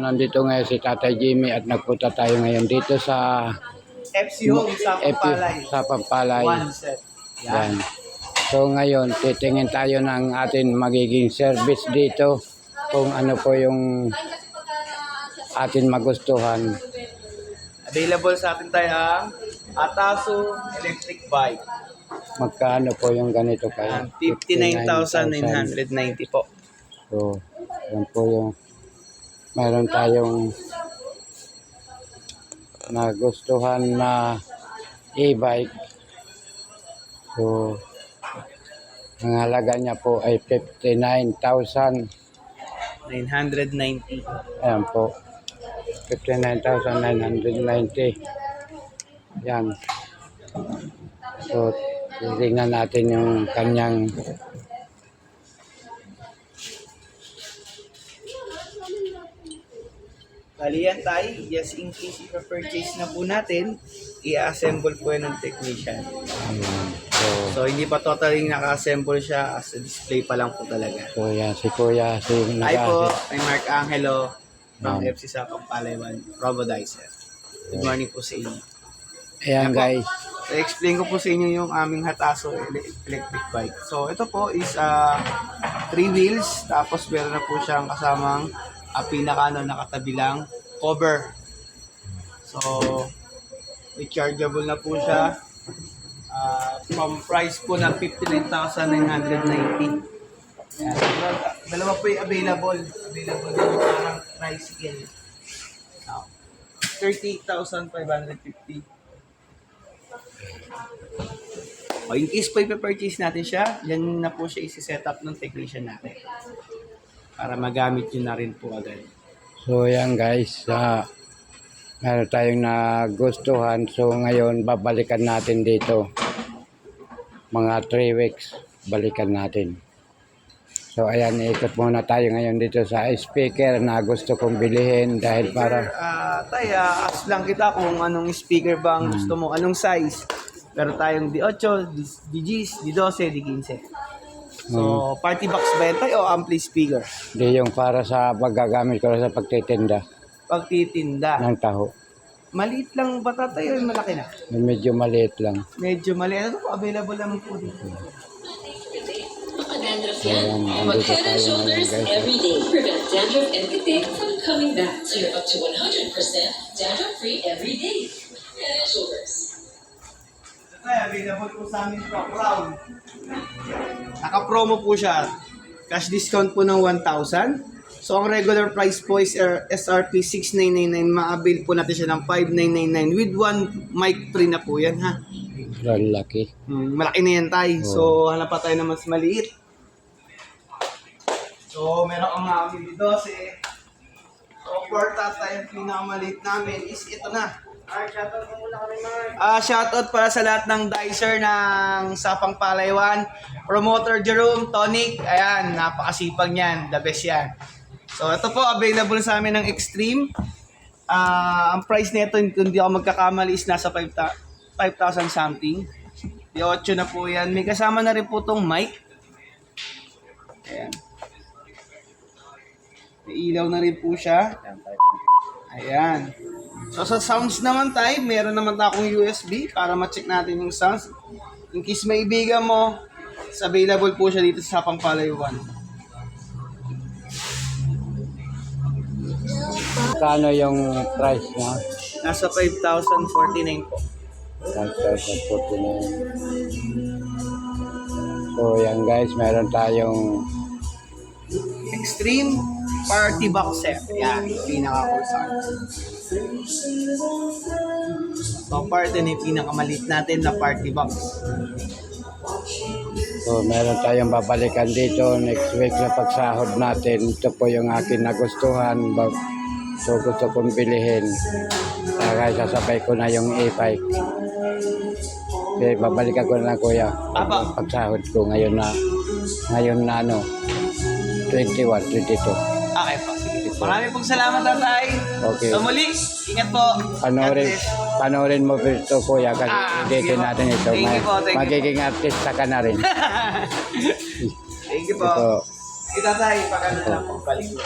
Nandito ngayon si Tatay Jimmy at nagpunta tayo ngayon dito sa FC Home sa FP Pampalay. sa Pampalay. One set. Yan. So ngayon, titingin tayo ng atin magiging service dito kung ano po yung atin magustuhan. Available sa atin tayo ang Ataso electric bike. Magkano po yung ganito kayo? Ang 59,990 po. So, yan po yung meron tayong nagustuhan na e-bike. So, ang halaga niya po ay 59,000. 990. Ayan po. 59,990. Yan. So, tingnan natin yung kanyang Tayo. Yes, in case ipa-purchase na po natin, i-assemble po yan ng technician. Ayan. So, So, hindi pa totally naka-assemble siya as a display pa lang po talaga. so yan, si Kuya, si Hi po, nag kay Mark Angelo from Ma'am. FC sa Pampalay Robodizer. Good morning po sa inyo. Ayan guys. So, explain ko po sa inyo yung aming Hataso ele- electric bike. So, ito po is uh, three wheels, tapos meron na po siyang kasamang uh, pinaka ano, nakatabi lang cover. So, rechargeable na po siya. Uh, from price po na 59,990. Yan. Dalawa- po yung available. Available din parang tricycle. Now, 38,550. O, in case po ipa-purchase natin siya, yan na po siya isi-set up ng technician natin. Para magamit yun na rin po agad. So yan guys, sa meron tayong nagustuhan. So ngayon, babalikan natin dito. Mga 3 weeks, balikan natin. So ayan, ikot muna tayo ngayon dito sa speaker na gusto kong bilhin dahil para Ah, tay, ah, ask lang kita kung anong speaker ba ang gusto mo, anong size. Pero tayong D8, D10, D12, D15. So, party box ba yan tayo o ampli speaker? di yung para sa paggagamit ko sa pagtitinda Pagtitinda. ng taho. Maliit lang ba tayo o malaki na? Medyo maliit lang. Medyo maliit. Ano po, available naman po dito. So ayan, andito Head and shoulders every day. Prevent dandruff and fatigue from coming back. So you're up to 100% dandruff free every day. Head and shoulders. Ay, available po sa amin po, Crown. Naka-promo po siya. Cash discount po ng 1,000. So, ang regular price po is uh, SRP 6,999. Ma-avail po natin siya ng 5,999 with one mic free na po yan, ha? Lalaki. Hmm, malaki na yan, tay. So, hanap pa tayo na mas maliit. So, meron ang namin dito si So, for tatay, ang pinakamaliit namin is ito na. Ah. Ah, shoutout para sa lahat ng dicer ng Sapang Palaywan. Promoter Jerome, Tonic, ayan, napakasipag niyan. The best yan. So, ito po, available sa amin ng Extreme. Ah, ang price nito, kung hindi ako magkakamali, is nasa 5,000 5,000 something. Di 8 na po yan. May kasama na rin po tong mic. Ayan. May ilaw na rin po siya. Ayan. So sa sounds naman tayo, meron naman na akong USB para ma-check natin yung sounds. In case may ibigan mo, available po siya dito sa Pampalay 1. Kano yung price niya? Nasa 5,049 po. 1,049. So yan guys, meron tayong Extreme Party Box Set. Yan, pinaka-cool sound. So, part din yung pinakamaliit natin na party box. So, meron tayong babalikan dito next week na pagsahod natin. Ito po yung akin nagustuhan. So, gusto kong bilihin. Kaya sasabay ko na yung e-bike. Okay, babalikan ko na lang kuya. Apa. Pagsahod ko ngayon na, ngayon na ano, 21, 22. Okay po. Sige. Maraming pong salamat, tatay. Okay. So, muli, ingat po. Bless. panoorin mo ito kuya kasi Ah, po. natin ito. Thank you po, thank you magiging artista ka na rin. Thank you po. Ito. Kita tayo, pag ano lang po, balik po.